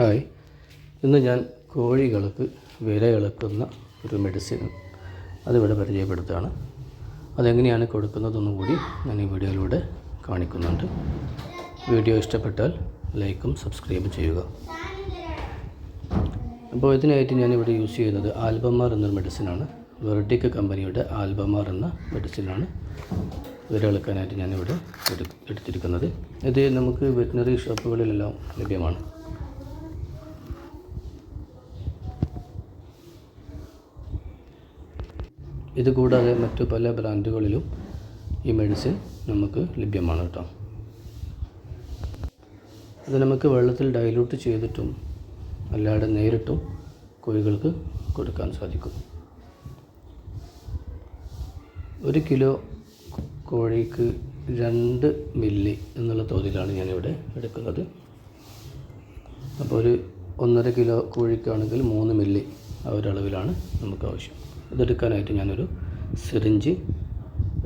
Hi ഇന്ന് ഞാൻ കോഴികൾക്ക് വില ഇളക്കുന്ന ഒരു മെഡിസിൻ അതിവിടെ പരിചയപ്പെടുത്തുകയാണ്. അതെങ്ങനെയാണ് കൊടുക്കുന്നതെന്നും കൂടി ഞാൻ ഈ വീഡിയോയിലൂടെ കാണിക്കുന്നുണ്ട്. വീഡിയോ ഇഷ്ടപ്പെട്ടാൽ ലൈക്കും സബ്സ്ക്രൈബും ചെയ്യുക. അപ്പോൾ ഇതിനായിട്ട് ഞാനിവിടെ യൂസ് ചെയ്യുന്നത് ആൽബമാർ എന്നൊരു മെഡിസിനാണ് വെർഡിക് കമ്പനിയുടെ ആൽബമാർ എന്ന മെഡിസിനാണ് വിരളക്കാനായിട്ട് ഞാനിവിടെ എടു എടുത്തിരിക്കുന്നത്. ഇത് നമുക്ക് വെറ്റിനറി ഷോപ്പുകളിലെല്ലാം ലഭ്യമാണ്. ഇത് കൂടാതെ മറ്റു പല ബ്രാൻഡുകളിലും ഈ മെഡിസിൻ നമുക്ക് ലഭ്യമാണ് കേട്ടോ. അത് നമുക്ക് വെള്ളത്തിൽ ഡൈലൂട്ട് ചെയ്തിട്ടും അല്ലാതെ നേരിട്ടും കോഴികൾക്ക് കൊടുക്കാൻ സാധിക്കും. ഒരു കിലോ കോഴിക്ക് രണ്ട് മില്ലി എന്നുള്ള തോതിലാണ് ഞാനിവിടെ എടുക്കുന്നത്. അപ്പോൾ ഒരു ഒന്നര കിലോ കോഴിക്കാണെങ്കിൽ മൂന്ന് മില്ലി ആ ഒരളവിലാണ് നമുക്ക് ആവശ്യം. ഇതെടുക്കാനായിട്ട് ഞാനൊരു സിറിഞ്ച്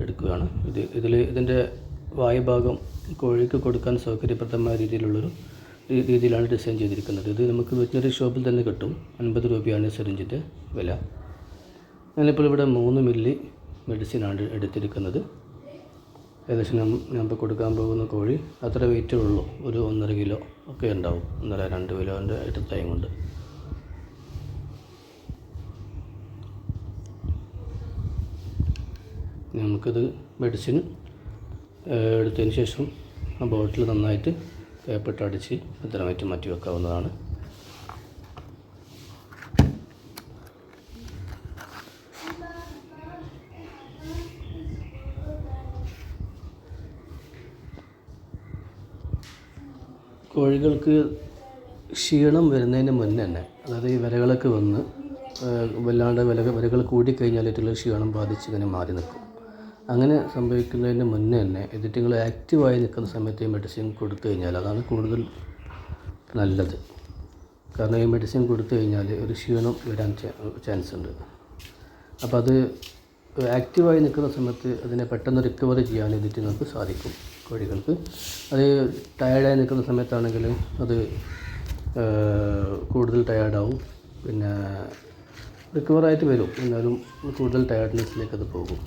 എടുക്കുകയാണ്. ഇത് ഇതിൽ ഇതിന്റെ വായുഭാഗം കോഴിക്ക് കൊടുക്കാൻ സൗകര്യപ്രദമായ രീതിയിലുള്ളൊരു രീതിയിലാണ് ഡിസൈൻ ചെയ്തിരിക്കുന്നത്. ഇത് നമുക്ക് വെറ്റിനറി ഷോപ്പിൽ തന്നെ കിട്ടും. അൻപത് രൂപയാണ് സിറിഞ്ചിന്റെ വില. ഞാനിപ്പോൾ ഇവിടെ മൂന്ന് മില്ലി മെഡിസിനാണ് എടുത്തിരിക്കുന്നത്. ഏകദേശം ഇപ്പോൾ കൊടുക്കാൻ പോകുന്ന കോഴി അത്ര വെയിറ്റേ ഉള്ളൂ. ഒരു ഒന്നര കിലോ ഒക്കെ ഉണ്ടാവും. ഒന്നര രണ്ട് കിലോന്റെ അടുത്തായും കൊണ്ട് നമുക്കിത് മെഡിസിൻ എടുത്തതിന് ശേഷം ആ ബോട്ടിൽ നന്നായിട്ട് പേപ്പറിട്ട് അടിച്ച് ഭദ്രമായിട്ട് മാറ്റി വെക്കാവുന്നതാണ്. കോഴികൾക്ക് ക്ഷീണം വരുന്നതിന് മുന്നേ തന്നെ അതായത് ഈ വിരകളൊക്കെ വന്ന് വല്ലാണ്ട് വില കൂടിക്കഴിഞ്ഞാൽ ഇതിലുള്ള ക്ഷീണം ബാധിച്ച് ഇങ്ങനെ മാറി നിൽക്കും. അങ്ങനെ സംഭവിക്കുന്നതിന് മുന്നേ തന്നെ ഇതിറ്റുകൾ ആക്റ്റീവായി നിൽക്കുന്ന സമയത്ത് ഈ മെഡിസിൻ കൊടുത്തു കഴിഞ്ഞാൽ അതാണ് കൂടുതൽ നല്ലത്. കാരണം ഈ മെഡിസിൻ കൊടുത്തു കഴിഞ്ഞാൽ ഒരു ക്ഷീണം വരാൻ ചാൻസ് ഉണ്ട് അപ്പോൾ അത് ആക്റ്റീവായി നിൽക്കുന്ന സമയത്ത് അതിനെ പെട്ടെന്ന് റിക്കവർ ചെയ്യാൻ ഇതിറ്റുങ്ങൾക്ക് സാധിക്കും കോഴികൾക്ക്. അത് ടയേർഡായി നിൽക്കുന്ന സമയത്താണെങ്കിൽ അത് കൂടുതൽ ടയേർഡാവും പിന്നെ റിക്കവറായിട്ട് വരും. എന്നാലും കൂടുതൽ ടയർഡ്നെസ്സിലേക്ക് അത് പോകും.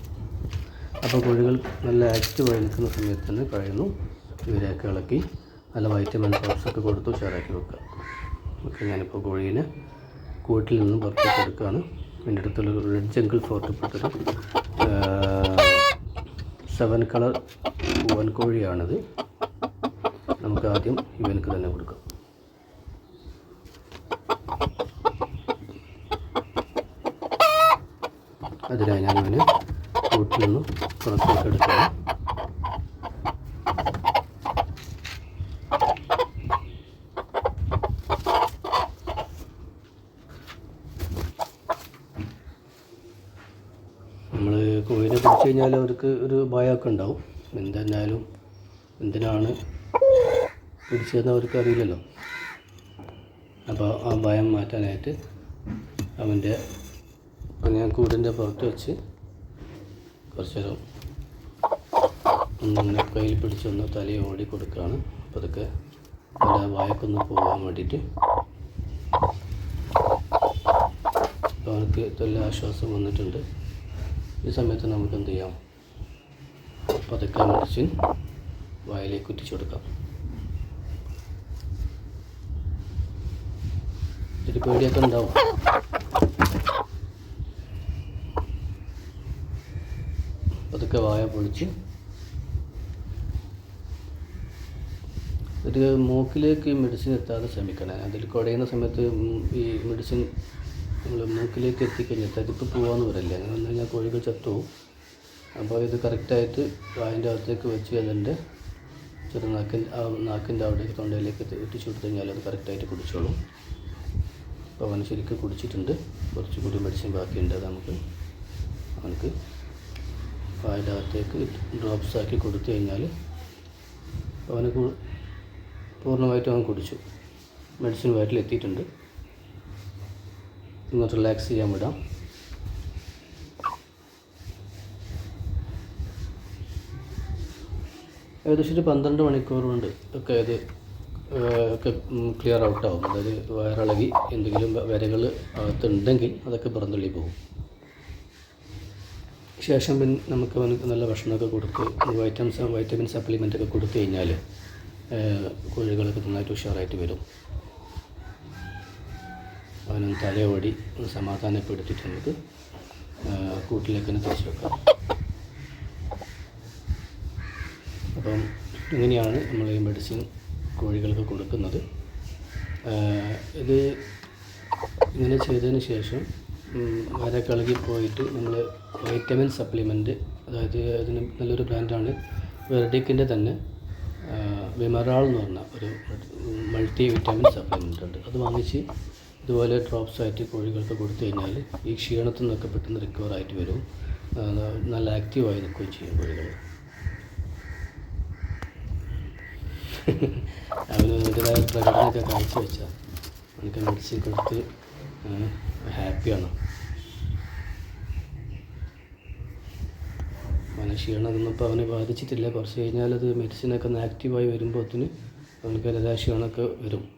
അപ്പോൾ കോഴികൾ നല്ല ആക്റ്റീവായി നിൽക്കുന്ന സമയത്ത് തന്നെ കഴിയുന്നു. ഇവരെയൊക്കെ ഇളക്കി നല്ല വൈറ്റമിൻ ഡ്രോപ്സ് ഒക്കെ കൊടുത്ത് ഉഷാറാക്കി വെക്കുക. ഓക്കെ ഞാനിപ്പോൾ കോഴീനെ കൂട്ടിൽ നിന്നും പുറത്തേക്ക് എടുക്കുകയാണ്. എന്റെ അടുത്തുള്ള റെഡ് ജംഗിൾ ഫോർട്ടിപ്പെട്ടൊരു സെവൻ കളർ പൂവൻ കോഴിയാണിത്. നമുക്ക് ആദ്യം ഇവനക്ക് തന്നെ കൊടുക്കാം. അതിനായി ഞാൻ ഇവന് കൂട്ടിൽ നിന്നും പുറത്തേക്ക് എടുക്കണം നമ്മൾ കോഴിനെ പിടിച്ചു കഴിഞ്ഞാൽ അവർക്ക് ഒരു ഭയമൊക്കെ ഉണ്ടാവും. എന്തെന്നാലും എന്തിനാണ് പിടിച്ചതെന്ന് അവർക്ക് അറിയില്ലല്ലോ. അപ്പോൾ ആ ഭയം മാറ്റാനായിട്ട് അവന്റെ ഞാൻ കൂടിന്റെ പുറത്ത് വെച്ച് കുറച്ച് ഒന്നിങ്ങനെ കയ്യിൽ പിടിച്ചൊന്ന് തലയിൽ ഓടി കൊടുക്കുകയാണ്. അപ്പോൾ അതൊക്കെ നല്ല വായക്കൊന്ന് പോകാൻ വേണ്ടിയിട്ട്. അവർക്ക് നല്ല ആശ്വാസം വന്നിട്ടുണ്ട്. ഈ സമയത്ത് നമുക്ക് എന്ത് ചെയ്യാം? പതുക്കെ മെഡിസിൻ വായിലേക്ക് ഉറ്റിച്ചു കൊടുക്കാം. ഒരു പേടിയൊക്കെ ഉണ്ടാവും. പതുക്കെ വായ പൊളിച്ച് ഒരു മൂക്കിലേക്ക് മെഡിസിൻ എത്താതെ ശ്രമിക്കണേ. അതിൽ കുടയുന്ന സമയത്ത് ഈ മെഡിസിൻ നമ്മൾ മൂക്കിലേക്ക് എത്തിക്കഴിഞ്ഞാൽ തരിപ്പ് പോകാമെന്ന് പറയില്ല? അങ്ങനെ വന്നു കഴിഞ്ഞാൽ കോഴികൾ ചത്തുപോകും അപ്പോൾ ഇത് കറക്റ്റായിട്ട് വായന്റെ അകത്തേക്ക് വെച്ച് അതിന്റെ ചെറു നാക്കിൻ നാക്കിന്റെ അവിടേക്ക് തൊണ്ടയിലേക്ക് എത്തിച്ചു കൊടുത്തു കഴിഞ്ഞാൽ അത് കറക്റ്റായിട്ട് കുടിച്ചോളും. അപ്പോൾ അവന് ശരിക്കും കുടിച്ചിട്ടുണ്ട്. കുറച്ചുകൂടി മെഡിസിൻ ബാക്കിയുണ്ട്. അത് നമുക്ക് അവനക്ക് വായിന്റെ അകത്തേക്ക് ഡ്രോപ്സ് ആക്കി കൊടുത്തു കഴിഞ്ഞാൽ അവന് പൂർണമായിട്ടും അവൻ കുടിച്ചു. മെഡിസിൻ വയറ്റിൽ എത്തിയിട്ടുണ്ട്. ഒന്ന് റിലാക്സ് ചെയ്യാൻ വിടാം. ഏകദേശം ഒരു പന്ത്രണ്ട് മണിക്കൂർ കൊണ്ട് ഒക്കെ ഇത് ഒക്കെ ക്ലിയർ ഔട്ടാവും അതായത് വയറിളകി എന്തെങ്കിലും വരകൾ അകത്തുണ്ടെങ്കിൽ അതൊക്കെ പുറന്തള്ളി പോകും. ശേഷം പിന്നെ നമുക്ക് നല്ല ഭക്ഷണമൊക്കെ കൊടുത്ത് വൈറ്റമിൻസ് വൈറ്റമിൻ സപ്ലിമെന്റ് ഒക്കെ കൊടുത്തു കഴിഞ്ഞാൽ കോഴികളൊക്കെ നന്നായിട്ട് ഉഷാറായിട്ട് വരും. അവനൊന്ന് തലയോടി ഒന്ന് സമാധാനപ്പെടുത്തിയിട്ട് നമുക്ക് കൂട്ടിലേക്ക് തന്നെ തിരിച്ചു വെക്കാം. അപ്പം ഇങ്ങനെയാണ് നമ്മൾ ഈ മെഡിസിൻ കോഴികൾക്ക് കൊടുക്കുന്നത്. ഇത് ഇങ്ങനെ ചെയ്തതിന് ശേഷം വര കളകി പോയിട്ട് നമ്മൾ വൈറ്റമിൻ സപ്ലിമെന്റ് അതായത് അതിന് നല്ലൊരു ബ്രാൻഡാണ് വെർഡിക്കിന്റെ തന്നെ വിമറാൾ എന്ന് പറഞ്ഞ ഒരു മൾട്ടി വിറ്റാമിൻ സപ്ലിമെന്റ് ഉണ്ട്. അത് വാങ്ങിച്ച് ഇതുപോലെ ഡ്രോപ്സ് ആയിട്ട് കോഴികൾക്ക് കൊടുത്തു കഴിഞ്ഞാൽ ഈ ക്ഷീണത്തിൽ നിന്നൊക്കെ പെട്ടെന്ന് റിക്കവർ ആയിട്ട് വരും. നല്ല ആക്റ്റീവായി നിൽക്കുകയും ചെയ്യും കോഴികൾ അവന് അതിന്റെതായ പ്രകടനമൊക്കെ കാഴ്ചവെച്ചാൽ അവനൊക്കെ മെഡിസിൻ കൊടുത്ത് ഹാപ്പിയാണ്? അവന് ക്ഷീണം ഒന്നും ഇപ്പോൾ അവനെ ബാധിച്ചിട്ടില്ല. കുറച്ച് കഴിഞ്ഞാൽ അത് മെഡിസിനൊക്കെ ഒന്ന് ആക്റ്റീവായി വരുമ്പോഴത്തേന് അവന് എല്ലാ ക്ഷീണമൊക്കെ വരും.